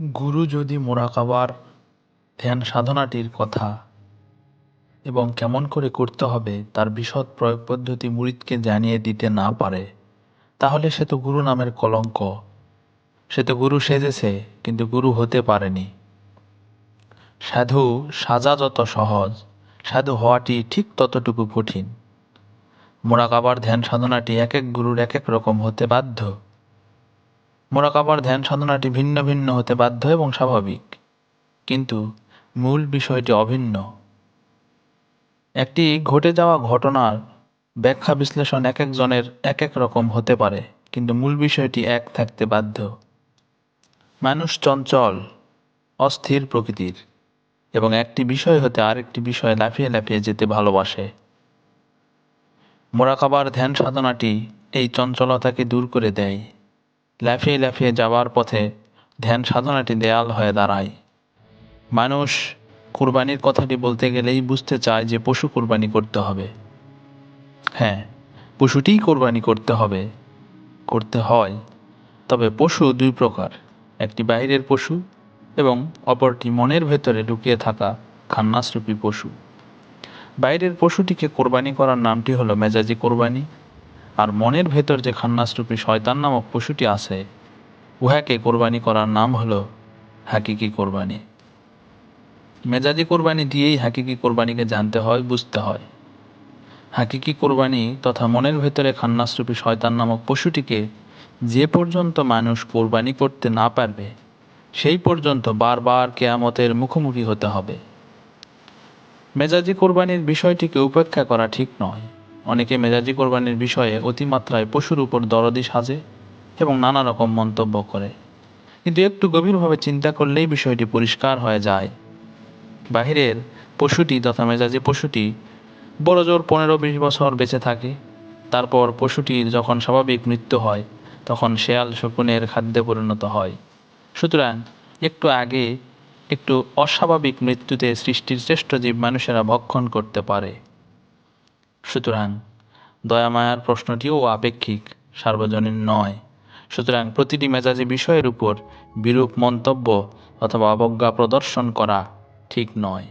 গুরু যদি মোরাকাবার ধ্যান সাধনাটির কথা এবং কেমন করে করতে হবে তার বিশদ প্রয়োগ পদ্ধতি মুরিদকে জানিয়ে দিতে না পারে, তাহলে সে তো গুরু নামের কলঙ্ক। সে তো গুরু সেজেছে, কিন্তু গুরু হতে পারেনি। সাধু সাজা যত সহজ, সাধু হওয়াটি ঠিক ততটুকু কঠিন। মোরাকাবার ধ্যান সাধনাটি এক এক গুরুর এক এক রকম হতে বাধ্য। মোরাকাবার ধ্যান সাধনাটি ভিন্ন ভিন্ন হতে বাধ্য এবং স্বাভাবিক। কিন্তু মূল বিষয়টি অভিন্ন। একটি ঘটে যাওয়া ঘটনার ব্যাখ্যা বিশ্লেষণ এক একজনের এক এক রকম হতে পারে, কিন্তু মূল বিষয়টি এক থাকতে বাধ্য। মানুষ চঞ্চল, অস্থির প্রকৃতির এবং একটি বিষয় হতে আরেকটি বিষয়ে লাফিয়ে লাফিয়ে যেতে ভালোবাসে। মোরাকাবার ধ্যান সাধনাটি এই চঞ্চলতাকে দূর করে দেয়। লাফিয়ে লাফিয়ে যাওয়ার পথে ধ্যান সাধনাটি দেয়াল হয়ে দাঁড়ায়। মানুষ কুরবানির কথাটি বলতে গেলেই বুঝতে চায় যে পশু কুরবানি করতে হবে। হ্যাঁ পশুটিই কোরবানি করতে হবে, করতে হয়। তবে পশু দুই প্রকার, একটি বাইরের পশু এবং অপরটি মনের ভেতরে ঢুকিয়ে থাকা খান্নাসরূপী পশু। বাইরের পশুটিকে কোরবানি করার নামটি হলো মেজাজি কোরবানি। আর মনের ভেতর যে খান্নাসরূপী শয়তান নামক পশুটি আছে, উহাকে কোরবানি করার নাম হলো হাকিকি কোরবানি। মেজাজি কোরবানি দিয়েই হাকিকি কোরবানিকে জানতে হয়, বুঝতে হয়। হাকিকি কোরবানি তথা মনের ভেতরে খান্নাসরূপী শয়তান নামক পশুটিকে যে পর্যন্ত মানুষ কোরবানি করতে না পারবে, সেই পর্যন্ত বারবার কেয়ামতের মুখোমুখি হতে হবে। মেজাজি কোরবানির বিষয়টিকে উপেক্ষা করা ঠিক নয়। অনেকে মেজাজি কোরবানির বিষয়ে অতিমাত্রায় পশুর উপর দরদি সাজে এবং নানা রকম মন্তব্য করে। কিন্তু একটু গভীরভাবে চিন্তা করলেই বিষয়টি পরিষ্কার হয়ে যায়। বাহিরের পশুটি তথা মেজাজি পশুটি বড় জোর পনেরো বিশ বছর বেঁচে থাকে। তারপর পশুটির যখন স্বাভাবিক মৃত্যু হয়, তখন শেয়াল শকুনের খাদ্যে পরিণত হয়। সুতরাং একটু আগে একটু অস্বাভাবিক মৃত্যুতে সৃষ্টির শ্রেষ্ঠ জীব মানুষেরা ভক্ষণ করতে পারে। সুতরাং দয়ামায়ার প্রশ্নটিও আপেক্ষিক, সার্বজনীন নয়। সুতরাং প্রতিটি মেজাজি বিষয়ের উপর বিরূপ মন্তব্য অথবা অবজ্ঞা প্রদর্শন করা ঠিক নয়।